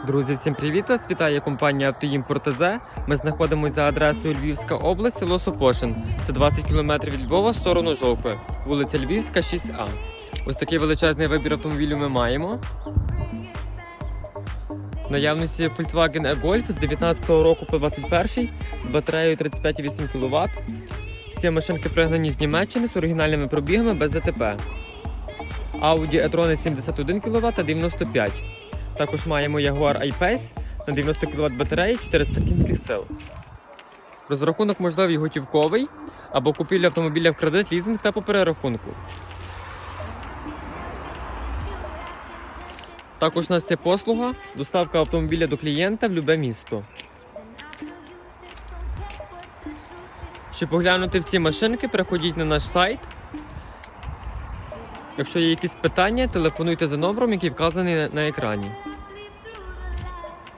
Друзі, всім привіт! Вас вітає компанія «Автоімпорт ТЗ». Ми знаходимося за адресою Львівська область, село Сопошин. Це 20 км від Львова в сторону Жовкви, вулиця Львівська, 6А. Ось такий величезний вибір автомобілів ми маємо. Наявності Volkswagen E-Golf з 19 року по 21 з батареєю 35,8 кВт. Всі машинки пригнані з Німеччини з оригінальними пробігами без ДТП. Audi e-tron 71 кВт та 95 також маємо Jaguar I-Pace на 90 кВт батареї 400 кінських сил. Розрахунок можливий готівковий або купівля автомобіля в кредит, лізинг та по перерахунку. Також у нас є послуга доставка автомобіля до клієнта в любе місто. Щоб поглянути всі машинки, переходіть на наш сайт. Якщо є якісь питання, телефонуйте за номером, який вказаний на- екрані.